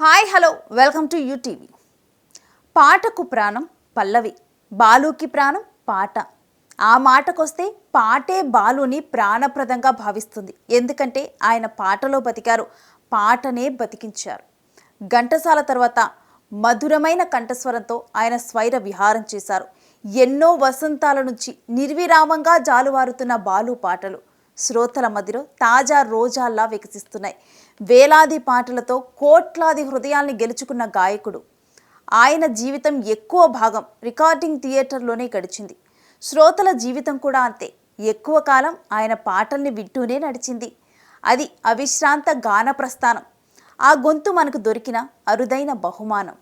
Hi hello welcome to UTV. పాటకు ప్రాణం పల్లవి బాలుకి ప్రాణం పాట. ఆ మాటకొస్తే పాటే బాలుని ప్రాణప్రదంగా భావిస్తుంది. ఎందుకంటే ఆయన పాటలో బతికారు పాటనే బతికించారు. ఘంటసాల తర్వాత మధురమైన కంఠస్వరంతో ఆయన స్వైర విహారం చేశారు. ఎన్నో వసంతాల నుంచి నిర్విరామంగా జాలువారుతున్న బాలు పాటలు. శ్రోతల మధ్యలో తాజా రోజాల్లా వికసిస్తున్నాయి. వేలాది పాటలతో కోట్లాది హృదయాల్ని గెలుచుకున్న గాయకుడు. ఆయన జీవితం ఎక్కువ భాగం రికార్డింగ్ థియేటర్లోనే గడిచింది. శ్రోతల జీవితం కూడా అంతే. ఎక్కువ కాలం ఆయన పాటల్ని వింటూనే నడిచింది. అది అవిశ్రాంత గాన ప్రస్థానం. ఆ గొంతు మనకు దొరికిన అరుదైన బహుమానం.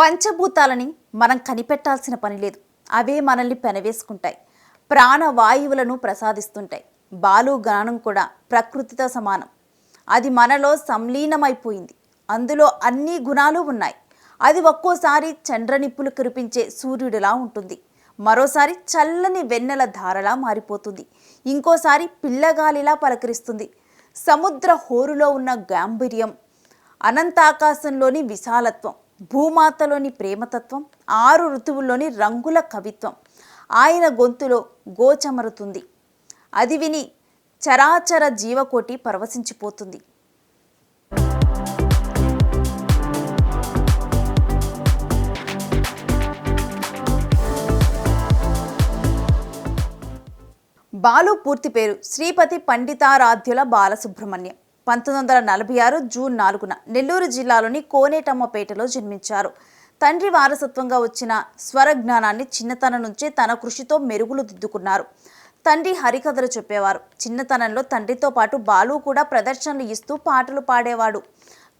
పంచభూతాలని మనం కనిపెట్టాల్సిన పని లేదు. అవే మనల్ని పెనవేసుకుంటాయి. ప్రాణవాయువులను ప్రసాదిస్తుంటాయి. బాలు గానం కూడా ప్రకృతితో సమానం. అది మనలో సంలీనమైపోయింది. అందులో అన్ని గుణాలు ఉన్నాయి. అది ఒక్కోసారి చంద్రనిప్పులు కురిపించే సూర్యుడిలా ఉంటుంది. మరోసారి చల్లని వెన్నెల ధారలా మారిపోతుంది. ఇంకోసారి పిల్లగాలిలా పలకరిస్తుంది. సముద్ర హోరులో ఉన్న గాంభీర్యం అనంతాకాశంలోని విశాలత్వం భూమాతలోని ప్రేమతత్వం ఆరు ఋతువుల్లోని రంగుల కవిత్వం. ఆయన గొంతులో గోచమరుతుంది. అది విని చరాచర జీవకోటి పరవశించిపోతుంది. బాలు పూర్తి పేరు శ్రీపతి పండితారాధ్యుల బాలసుబ్రహ్మణ్యం. పంతొమ్మిది వందల నలభై ఆరు జూన్ నాలుగున నెల్లూరు జిల్లాలోని కోనేటమ్మపేటలో జన్మించారు. తండ్రి వారసత్వంగా వచ్చిన స్వర జ్ఞానాన్ని చిన్నతనం నుంచే తన కృషితో మెరుగులు దిద్దుకున్నారు. తండ్రి హరికథలు చెప్పేవారు. చిన్నతనంలో తండ్రితో పాటు బాలు కూడా ప్రదర్శనలు ఇస్తూ పాటలు పాడేవాడు.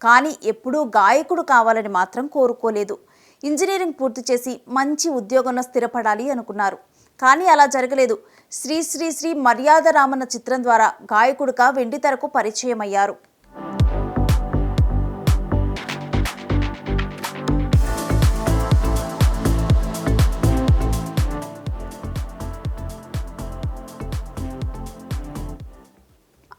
కానీ ఎప్పుడూ గాయకుడు కావాలని మాత్రం కోరుకోలేదు. ఇంజనీరింగ్ పూర్తి చేసి మంచి ఉద్యోగంలో స్థిరపడాలి అనుకున్నారు. కానీ అలా జరగలేదు. శ్రీ శ్రీ శ్రీ మర్యాద రామన్న చిత్రం ద్వారా గాయకుడిగా వెండితెరకు పరిచయమయ్యారు.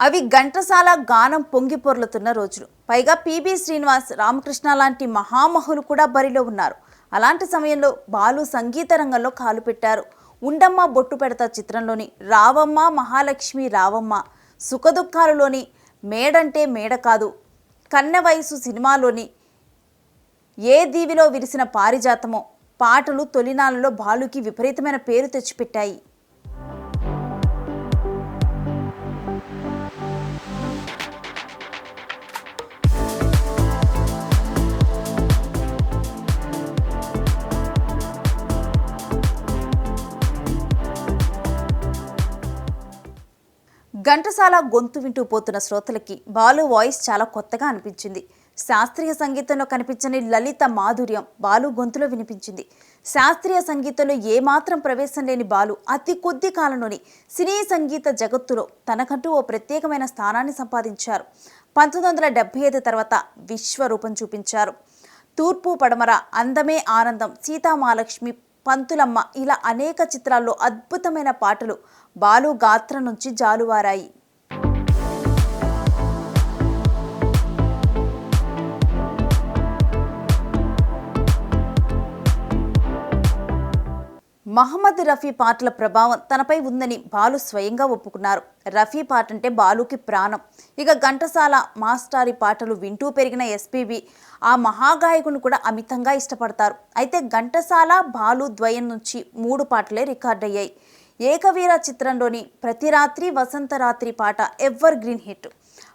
అవి ఘంటసాల గానం పొంగి పొర్లుతున్న రోజులు. పైగా పిబి శ్రీనివాస్ రామకృష్ణ లాంటి మహామహులు కూడా బరిలో ఉన్నారు. అలాంటి సమయంలో బాలు సంగీత రంగంలో కాలు పెట్టారు. ఉండమ్మ బొట్టు పెడతా చిత్రంలోని రావమ్మ మహాలక్ష్మి రావమ్మ సుఖదుఖాలలోని మేడంటే మేడ కాదు. కన్నె వయసు సినిమాలోని ఏ దీవిలో విరిసిన పారిజాతమో పాటలు తొలినాళ్ళలో బాలుకి విపరీతమైన పేరు తెచ్చిపెట్టాయి. ఘంటసాల గొంతు వింటూ పోతున్న శ్రోతలకి బాలు వాయిస్ చాలా కొత్తగా అనిపించింది. శాస్త్రీయ సంగీతంలో కనిపించని లలిత మాధుర్యం బాలు గొంతులో వినిపించింది. శాస్త్రీయ సంగీతంలో ఏమాత్రం ప్రవేశం లేని బాలు అతి కొద్ది కాలంలోని సినీ సంగీత జగత్తులో తనకంటూ ఓ ప్రత్యేకమైన స్థానాన్ని సంపాదించారు. పంతొమ్మిది వందల డెబ్బై ఐదు తర్వాత విశ్వరూపం చూపించారు. తూర్పు పడమర అందమే ఆనందం సీతామాలక్ష్మి పంతులమ్మ ఇలా అనేక చిత్రాల్లో అద్భుతమైన పాటలు బాలు గాత్రం నుంచి జాలువారాయి. మహమ్మద్ రఫీ పాటల ప్రభావం తనపై ఉందని బాలు స్వయంగా ఒప్పుకున్నారు. రఫీ పాట అంటే బాలుకి ప్రాణం. ఇక ఘంటసాల మాస్టారి పాటలు వింటూ పెరిగిన ఎస్పీబి ఆ మహాగాయకుని కూడా అమితంగా ఇష్టపడతారు. అయితే ఘంటసాల బాలు ద్వయం నుంచి మూడు పాటలే రికార్డయ్యాయి. ఏకవీర చిత్రంలోని ప్రతి రాత్రి వసంత రాత్రి పాట ఎవర్ గ్రీన్ హిట్.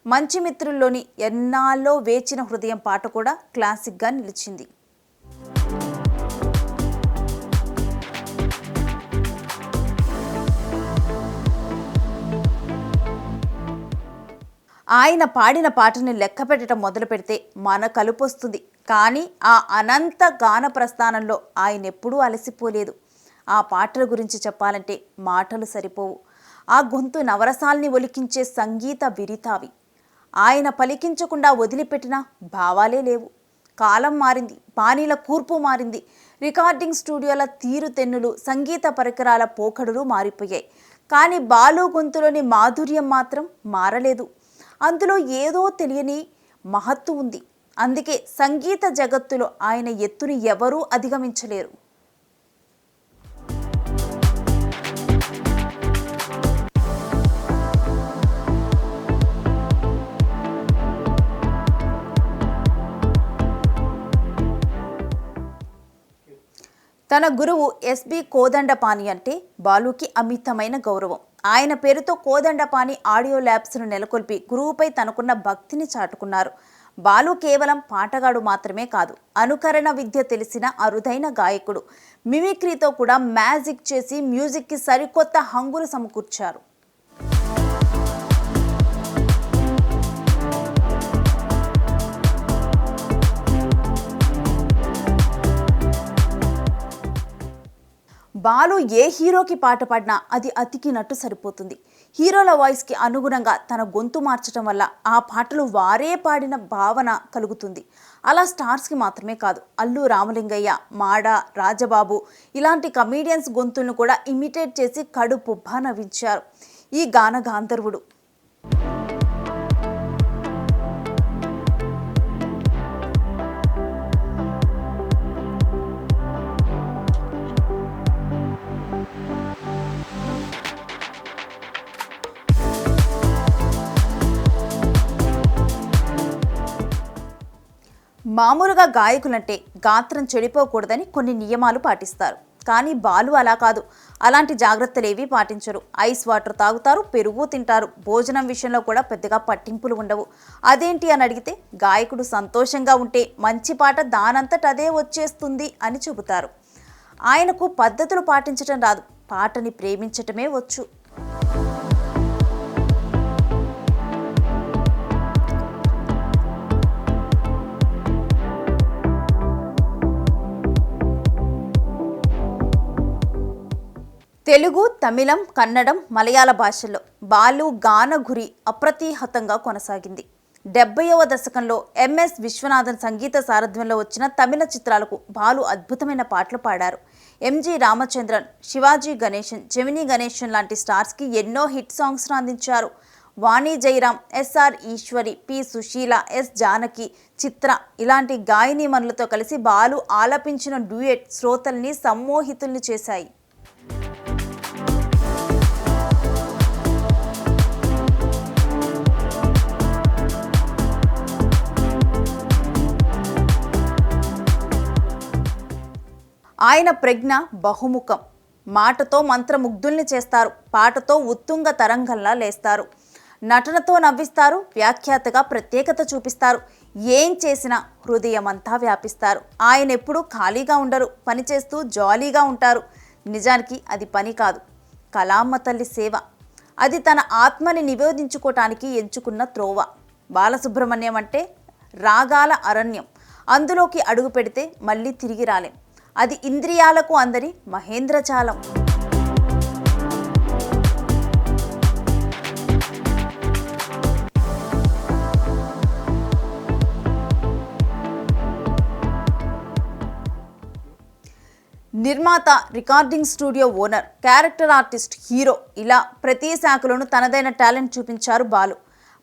మంచి మిత్రుల్లోని ఎన్నాళ్ళో వేచిన హృదయం పాట కూడా క్లాసిక్గా నిలిచింది. ఆయన పాడిన పాటని లెక్క పెట్టడం మొదలు పెడితే మన కలుపొస్తుంది. కానీ ఆ అనంత గాన ప్రస్థానంలో ఆయన ఎప్పుడూ అలసిపోలేదు. ఆ పాటల గురించి చెప్పాలంటే మాటలు సరిపోవు. ఆ గొంతు నవరసాల్ని ఒలికించే సంగీత విరితావి. ఆయన పలికించకుండా వదిలిపెట్టిన భావాలే లేవు. కాలం మారింది పానీల కూర్పు మారింది. రికార్డింగ్ స్టూడియోల తీరుతెన్నులు సంగీత పరికరాల పోకడులు మారిపోయాయి. కానీ బాలు గొంతులోని మాధుర్యం మాత్రం మారలేదు. అందులో ఏదో తెలియని మహత్తు ఉంది. అందుకే సంగీత జగత్తులో ఆయన ఎత్తుని ఎవరూ అధిగమించలేరు. తన గురువు ఎస్బి కోదండపాణి అంటే బాలుకి అమితమైన గౌరవం. ఆయన పేరుతో కోదండపాణి ఆడియో ల్యాబ్స్ను నెలకొల్పి గురువుపై తనకున్న భక్తిని చాటుకున్నారు. బాలు కేవలం పాటగాడు మాత్రమే కాదు అనుకరణ విద్య తెలిసిన అరుదైన గాయకుడు. మిమిక్రీతో కూడా మ్యాజిక్ చేసి మ్యూజిక్కి సరికొత్త హంగులు సమకూర్చారు. బాలు ఏ హీరోకి పాట పాడినా అది అతికినట్టు సరిపోతుంది. హీరోల వాయిస్కి అనుగుణంగా తన గొంతు మార్చడం వల్ల ఆ పాటలు వారే పాడిన భావన కలుగుతుంది. అలా స్టార్స్కి మాత్రమే కాదు అల్లు రామలింగయ్య మాడ రాజబాబు ఇలాంటి కమీడియన్స్ గొంతులను కూడా ఇమిటేట్ చేసి కడుపుబ్బా నవ్వించారు. ఈ గాన గాంధర్వుడు మామూలుగా గాయకులంటే గాత్రం చెడిపోకూడదని కొన్ని నియమాలు పాటిస్తారు. కానీ బాలు అలా కాదు. అలాంటి జాగ్రత్తలేవి పాటించరు. ఐస్ వాటర్ తాగుతారు పెరుగు తింటారు. భోజనం విషయంలో కూడా పెద్దగా పట్టింపులు ఉండవు. అదేంటి అని అడిగితే గాయకుడు సంతోషంగా ఉంటే మంచి పాట దానంతట అదే వచ్చేస్తుంది అని చెబుతారు ఆయనకు పద్ధతులు పాటించటం రాదు. పాటని ప్రేమించటమే వచ్చు. తెలుగు తమిళం కన్నడం మలయాళ భాషల్లో బాలు గాన గురి అప్రతిహతంగా కొనసాగింది. డెబ్బైవ దశకంలో ఎంఎస్ విశ్వనాథన్ సంగీత సారథ్యంలో వచ్చిన తమిళ చిత్రాలకు బాలు అద్భుతమైన పాటలు పాడారు. ఎంజి రామచంద్రన్ శివాజీ గణేశన్ జమినీ గణేశన్ లాంటి స్టార్స్కి ఎన్నో హిట్ సాంగ్స్ను అందించారు. Vani Jayaram SR Eswari P Susheela yes Janaki చిత్ర ఇలాంటి గాయనీమణులతో కలిసి బాలు ఆలపించిన డ్యూయెట్ శ్రోతల్ని సమ్మోహితుల్ని చేశాయి. ఆయన ప్రజ్ఞ బహుముఖం. మాటతో మంత్రముగ్ధుల్ని చేస్తారు. పాటతో ఉత్తుంగ తరంగంలా లేస్తారు. నటనతో నవ్విస్తారు. వ్యాఖ్యాతగా ప్రత్యేకత చూపిస్తారు. ఏం చేసినా హృదయమంతా వ్యాపిస్తారు. ఆయన ఎప్పుడూ ఖాళీగా ఉండరు. పనిచేస్తూ జాలీగా ఉంటారు. నిజానికి అది పని కాదు. కలామ్మ తల్లి సేవ. అది తన ఆత్మని నివేదించుకోవటానికి ఎంచుకున్న త్రోవ. బాలసుబ్రహ్మణ్యం అంటే రాగాల అరణ్యం. అందులోకి అడుగు పెడితే మళ్ళీ తిరిగి రాలేం. అది ఇంద్రియాలకు అందరి మహేంద్రజాలం నిర్మాత recording studio owner character artist hero ఇలా ప్రతి శాఖలోనూ తనదైన టాలెంట్ చూపించారు బాలు.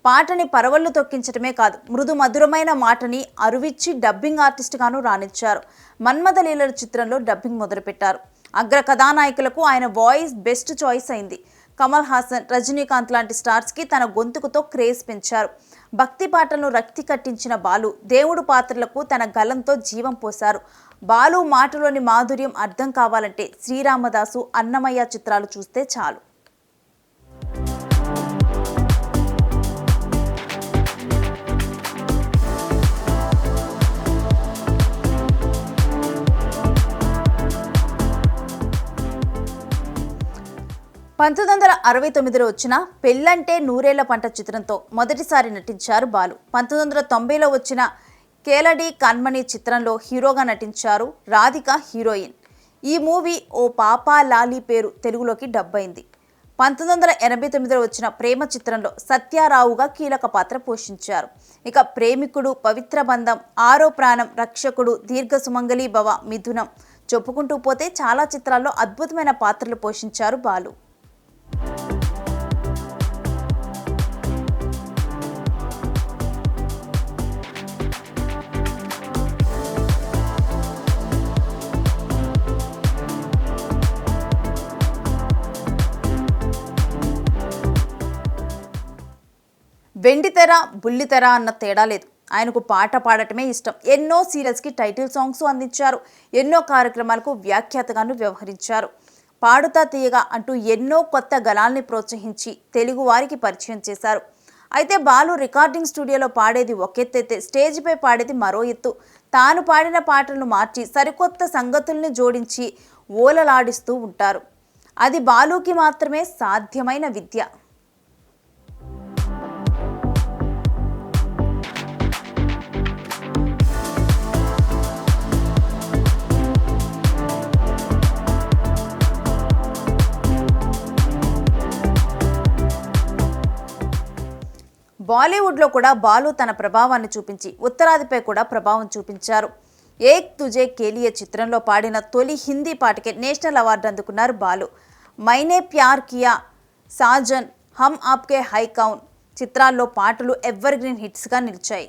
పాటని పరవళ్ళు తొక్కించడమే కాదు మృదు మధురమైన మాటని అరువిచ్చి డబ్బింగ్ ఆర్టిస్ట్గాను రాణించారు. మన్మథ లీలల చిత్రంలో డబ్బింగ్ మొదలుపెట్టారు. అగ్ర కథానాయకులకు ఆయన వాయిస్ బెస్ట్ చాయిస్ అయింది. కమల్ హాసన్ రజనీకాంత్ లాంటి స్టార్స్కి తన గొంతుకుతో క్రేజ్ పెంచారు. భక్తి పాటలను రక్తి కట్టించిన బాలు దేవుడు పాత్రలకు తన గలంతో జీవం పోశారు. బాలు మాటలోని మాధుర్యం అర్థం కావాలంటే శ్రీరామదాసు అన్నమయ్య చిత్రాలు చూస్తే చాలు. పంతొమ్మిది వందల అరవై తొమ్మిదిలో వచ్చిన పెళ్ళంటే నూరేళ్ళ పంట చిత్రంతో మొదటిసారి నటించారు బాలు. పంతొమ్మిది వందల తొంభైలో వచ్చిన కేలడి కన్మణి చిత్రంలో హీరోగా నటించారు రాధిక హీరోయిన్. ఈ మూవీ ఓ పాపా లాలి పేరు తెలుగులోకి డబ్బైంది పంతొమ్మిది వందల ఎనభై తొమ్మిదిలో వచ్చిన ప్రేమ చిత్రంలో సత్యారావుగా కీలక పాత్ర పోషించారు. ఇక ప్రేమికుడు పవిత్ర బంధం ఆరో ప్రాణం రక్షకుడు దీర్ఘ సుమంగళీ భవ మిథునం చెప్పుకుంటూ పోతే చాలా చిత్రాల్లో అద్భుతమైన పాత్రలు పోషించారు బాలు. వెండితెర బుల్లితెర అన్న తేడా లేదు. ఆయనకు పాట పాడటమే ఇష్టం. ఎన్నో సీరియల్స్కి టైటిల్ సాంగ్స్ అందించారు. ఎన్నో కార్యక్రమాలకు వ్యాఖ్యాతగాను వ్యవహరించారు. పాడుతా తీయగా అంటూ ఎన్నో కొత్త గళాల్ని ప్రోత్సహించి తెలుగు వారికి పరిచయం చేశారు. అయితే బాలు రికార్డింగ్ స్టూడియోలో పాడేది ఒకెత్తైతే స్టేజ్పై పాడేది మరో ఎత్తు. తాను పాడిన పాటలను మార్చి సరికొత్త సంగతుల్ని జోడించి ఓలలాడిస్తూ ఉంటారు. అది బాలుకి మాత్రమే సాధ్యమైన విద్య. బాలీవుడ్లో కూడా బాలు తన ప్రభావాన్ని చూపించి ఉత్తరాదిపై కూడా ప్రభావం చూపించారు. ఏక్ తుజే కేలియే చిత్రంలో పాడిన తొలి హిందీ పాటకే నేషనల్ అవార్డు అందుకున్నారు బాలు. మైనే ప్యార్ కియా సాజన్ హమ్ ఆప్కే హై కౌన్ చిత్రాల్లో పాటలు ఎవర్గ్రీన్ హిట్స్గా నిలిచాయి.